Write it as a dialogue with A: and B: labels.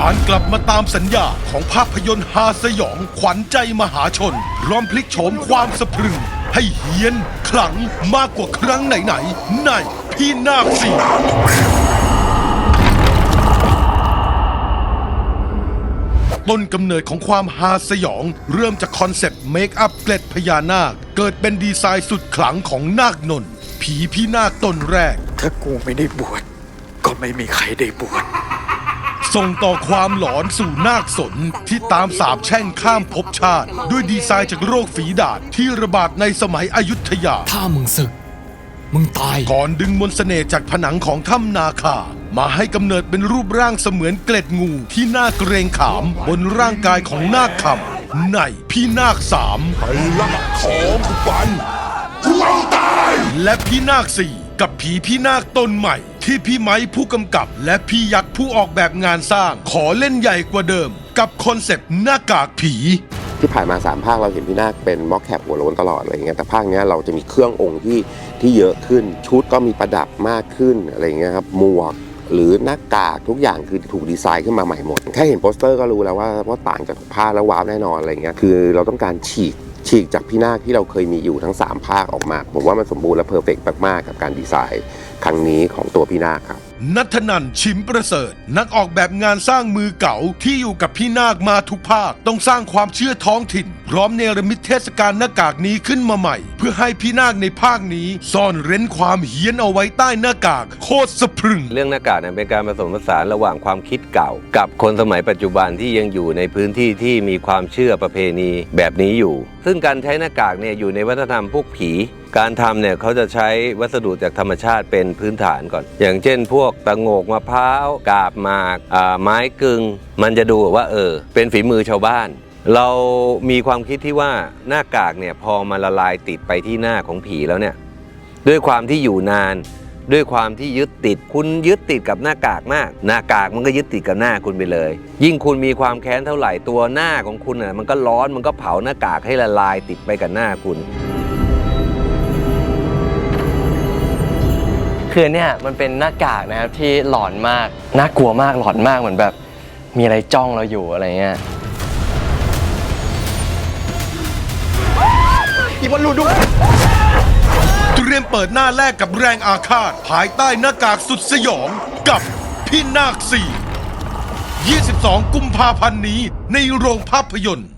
A: การกลับมาตามสัญญาของภาพยนตร์ฮาสยองขวัญใจมหาชนพร้อมพลิกโฉมความสะพรึง ให้เฮียนขลังมากกว่าครั้งไหนๆในพี่นาคสี่ต้นกำเนิดของความฮาสยอง เริ่มจากคอนเซปต์เมคอัพเกล็ดพญานาค เกิดเป็นดีไซน์สุดขลังของนาคนน ผีพี่นาคตนแรก
B: ถ้ากูไม่ได้บวชก็ไม่มีใครได้บวช
A: ส่งต่อความหลอนสู่นาคสนที่ตามสาบแช่งข้ามภพชาติ ด้วยดีไซน์จากโรคฝีดาษที่ระบาดในสมัยอยุธยา
C: ถ้ามึงศึก มึงตาย
A: ก่อนดึงมนต์เสน่ห์จากผนังของถ้ำนาคา มาให้กำเนิดเป็นรูปร่างเสมือนเกล็ดงูที่น่าเกรงขามบนร่างกายของนาคคำในพี่นาคสาม
D: ไปลักของกูไปกูเอาตาย
A: และพี่นาคสี่ กับผีพี่นาคตนใหม่ ที่พี่ไม้ผู้กำกับ และพี่ยักษ์ผู้ออกแบบงานสร้าง ขอเล่นใหญ่กว่าเดิม กับคอนเซปต์หน้ากากผี
E: ที่ผ่านมาสามภาคเราเห็นพี่นาคเป็นม็อกแคปหัวโล้นตลอดอะไรเงี้ยแต่ภาคเนี้ยเราจะมีเครื่ององค์ที่ที่เยอะขึ้นชุดก็มีประดับมากขึ้นอะไรเงี้ยครับหมวกหรือหน้ากากทุกอย่างคือถูกดีไซน์ขึ้นมาใหม่หมด แค่เห็นโปสเตอร์ก็รู้แล้วว่าว่าต่างจากภาคแล้วว้าวแน่นอนอะไรเงี้ยคือเราต้องการฉีก ฉีกจากพี่นาคที่เราเคยมีอยู่ทั้ง 3 ภาคออกมา ผมว่ามันสมบูรณ์และเพอร์เฟกต์มาก ๆ กับการดีไซน์ ครั้งนี้ของตัวพี่นาคครับ
A: นัทนันชิมประเสริฐ นักออกแบบงานสร้างมือเก่าที่อยู่กับพี่นาคมาทุกภาค ต้องสร้างความเชื่อท้องถิ่น พร้อมเนรมิตเทศกาลหน้ากากนี้ขึ้นมาใหม่ พื่อให้พี่นาคในภาคนี้ ซ่อนเร้นความเฮี้ยนเอาไว้ใต้หน้ากากโคตรสะพรึง
F: เรื่องหน้ากากเนี่ยเป็นการผสมผสานระหว่างความคิดเก่า กับคนสมัยปัจจุบันที่ยังอยู่ในพื้นที่ที่มีความเชื่อประเพณีแบบนี้อยู่ ซึ่งการใช้หน้ากากเนี่ยอยู่ในวัฒนธรรมพวกผี การทำเนี่ยเขาจะใช้วัสดุจากธรรมชาติเป็นพื้นฐานก่อน อย่างเช่น พวกตะโงกมะพร้าวกาบหมากอ่าไม้กึง มันจะดูว่าเออเป็นฝีมือชาวบ้าน เรามีความคิดที่ว่าหน้ากากเนี่ยพอมาละลายติดไปที่หน้าของผีแล้วเนี่ยด้วยความที่อยู่นาน ด้วยความที่ยึดติดคุณยึดติดกับหน้ากากมาก หน้ากากมันก็ยึดติดกับหน้าคุณไปเลย ยิ่งคุณมีความแค้นเท่าไหร่ตัวหน้าของคุณน่ะมันก็ร้อนมันก็เผาหน้ากากให้ละลายติดไปกับหน้าคุณ
G: คือเนี่ยมันเป็นหน้ากากนะครับที่หลอนมากน่ากลัวมากหลอนมากเหมือนแบบ มีอะไรจ้องเราอยู่อะไรเงี้ย
A: เตรียมเปิดหน้าแรกกับแรงอาฆาต ภายใต้หน้ากากสุดสยองกับพี่นาคสี่22 กุมภาพันธ์นี้ในโรงภาพยนตร์